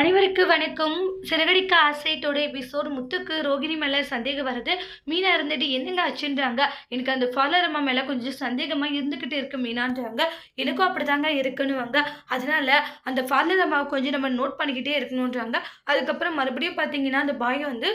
அனைவருக்கு வணக்கம். சிறகடிக்க ஆசைத்தோட எபிசோட் முத்துக்கு ரோகிணி மேலே சந்தேகம் வருது மீனா இருந்துட்டு என்னங்க ஆச்சுன்றாங்க. எனக்கு அந்த ஃபாலர் அம்மா மேலே கொஞ்சம் சந்தேகமாக இருந்துக்கிட்டு இருக்கு மீனான்றாங்க. எனக்கும் அப்படிதாங்க இருக்குன்னுவாங்க அதனால அந்த ஃபாலர் அம்மாவை கொஞ்சம் நம்ம நோட் பண்ணிக்கிட்டே இருக்கணுன்றாங்க அதுக்கப்புறம் மறுபடியும் பார்த்தீங்கன்னா அந்த பாய் வந்து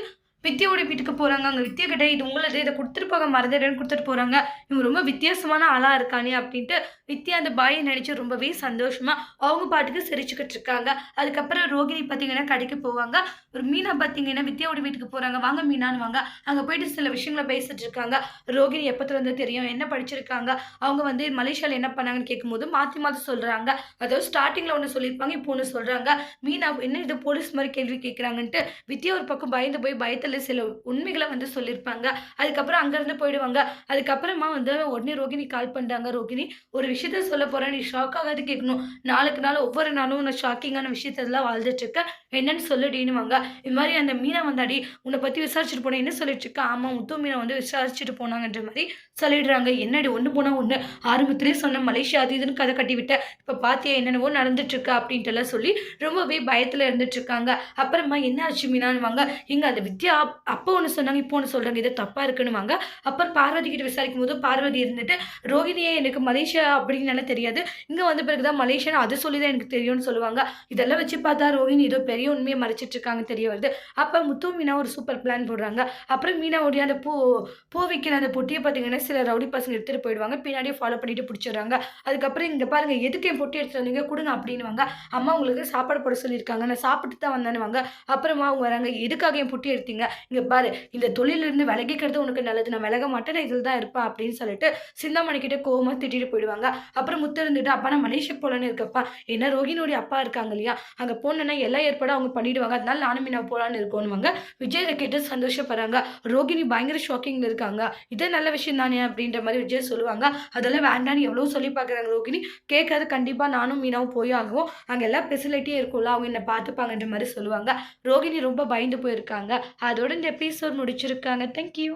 வித்தியோட வீட்டுக்கு போகிறாங்க அங்கே வித்தியா கிட்ட இது உங்களது இதை கொடுத்துட்டு போக மறந்துடுன்னு கொடுத்துட்டு போகிறாங்க இவங்க ரொம்ப வித்தியாசமான ஆளாக இருக்கானே அப்படின்ட்டு வித்யா அந்த பாயை நினச்சி ரொம்பவே சந்தோஷமாக அவங்க பாட்டுக்கு சிரிச்சுக்கிட்டு இருக்காங்க. அதுக்கப்புறம் ரோகிணி பார்த்தீங்கன்னா கடைக்கு போவாங்க. ஒரு மீனா பார்த்தீங்கன்னா வித்தியாவோட வீட்டுக்கு போகிறாங்க வாங்க மீனான்னு வாங்க. அங்கே போயிட்டு சில விஷயங்களை பேசிட்டு இருக்காங்க. ரோகிணி எப்பத்துல இருந்து தெரியும் என்ன படிச்சிருக்காங்க அவங்க வந்து மலேசியாவில் என்ன பண்ணாங்கன்னு கேட்கும்போது மாற்றி மாற்றி சொல்கிறாங்க அதாவது ஸ்டார்டிங்கில் ஒன்று சொல்லியிருப்பாங்க இப்போ ஒன்று சொல்கிறாங்க மீனா என்ன இது போலீஸ் மாதிரி கேள்வி கேட்குறாங்கன்ட்டு வித்தியா ஒரு பக்கம் பயந்து போய் பயத்தில் சில உண்மைகளை வந்து சொல்லியிருப்பாங்க அதுக்கப்புறம் அங்கேருந்து போயிடுவாங்க. அதுக்கப்புறமா வந்து உடனே ரோகிணி கால் பண்ணுறாங்க ரோகிணி ஒரு விஷயத்த சொல்ல போகிறேன் நீ ஷாக் ஆகாது கேட்கணும் நாளுக்கு நாள் ஒவ்வொரு நாளும் நான் ஷாக்கிங்கான விஷயத்தெல்லாம் வாழ்ந்துட்டுருக்க. என்னன்னு சொல்லிடினுவாங்க இது மாதிரி அந்த மீனை வந்தாடி உன்னை பற்றி விசாரிச்சுட்டு போனேன். என்ன சொல்லிட்டு இருக்கா? ஆமாம் முத்து மீனை வந்து விசாரிச்சுட்டு போனாங்கன்ற மாதிரி சொல்லிடுறாங்க. என்னடி ஒன்று போனால் ஒன்று ஆரம்பத்துலேயே சொன்ன மலேசியா அது இதுன்னு கதை கட்டி விட்டேன் இப்போ பார்த்தியா என்னென்னவோ நடந்துட்டுருக்கா அப்படின்ட்டுலாம் அப்படின்ட்டு எல்லாம் சொல்லி ரொம்பவே பயத்தில் இருந்துட்டுருக்காங்க. அப்புறமா என்ன ஆச்சு மீனான்வாங்க இங்கே அந்த வித்யா அப்போ ஒன்று சொன்னாங்க இப்போ ஒன்று சொல்கிறாங்க இது தப்பாக இருக்குன்னுவாங்க. அப்புறம் பார்வதி கிட்ட விசாரிக்கும் போது பார்வதி இருந்துட்டு ரோஹிணியே எனக்கு மலேசியா அப்படின்னால தெரியாது. இங்கே வந்த பிறகு தான் மலேசியா அது சொல்லி தான் எனக்கு தெரியும்னு சொல்லுவாங்க. இதெல்லாம் வச்சு பார்த்தா ரோஹிணி ஏதோ பெரிய உண்மையை மறைச்சிட்டு இருக்காங்க தெரிய வருது. அப்போ முத்து மீனா ஒரு சூப்பர் பிளான் போடுறாங்க. அப்புறம் மீனாவுடைய அந்த பூ பூ விற்கிற அந்த பொட்டியை பார்த்தீங்கன்னா சில ரவுடி பசங்க எடுத்துகிட்டு போயிடுவாங்க. பின்னாடியே ஃபாலோ பண்ணிட்டு பிடிச்சிடுறாங்க. அதுக்கப்புறம் இங்கே பாருங்கள் எதுக்கு என் பொட்டி எடுத்துட்டு வந்தீங்க? கொடுங்க அப்படின்னுவாங்க. அம்மா உங்களுக்கு சாப்பாடு போட சொல்லியிருக்காங்க. நான் சாப்பிட்டு தான் வந்தேன்னுவாங்க. அப்புறமா அவங்க வராங்க எதுக்காக என் பொட்டி எடுத்தீங்க? இங்கே பாரு இந்த தொழிலிருந்து விலகிக்கிறது உனக்கு நல்லது. நான் விலக மாட்டேன் நான் இதில் தான் இருப்பேன் அப்படின்னு சொல்லிட்டு சிந்தாமணி கிட்ட கோவமாக திட்டிட்டு போயிடுவாங்க. அப்புறம் முத்து இருந்துட்டு அப்பா நான் மலேசியா போகலான்னு இருக்கப்பா ஏன்னா ரோகிணியோடைய அப்பா இருக்காங்க இல்லையா? அங்கே போனேன்னா எல்லா ஏற்பாடும் அவங்க பண்ணிடுவாங்க. அதனால நானும் மீனா போகலான்னு இருக்கணுவாங்க விஜய் கேட்டு சந்தோஷப்படுறாங்க. ரோகிணி பயங்கர ஷாக்கிங்கில் இருக்காங்க. இதே நல்ல விஷயம் தானே? அப்படின்ற மாதிரி விஜய் சொல்லுவாங்க. அதெல்லாம் வேண்டான்னு எவ்வளோ சொல்லி பார்க்குறாங்க ரோகிணி. கேட்காது. கண்டிப்பாக நானும் மீனாவும் போய் ஆகும் அங்கே எல்லா ஃபெசிலிட்டியும் இருக்கும்ல. அவங்க என்னை பார்த்துப்பாங்கன்ற மாதிரி சொல்லுவாங்க. ரோகிணி ரொம்ப பயந்து போயிருக்காங்க. அதோட இந்த எபிசோட் முடிச்சிருக்காங்க. தேங்க்யூ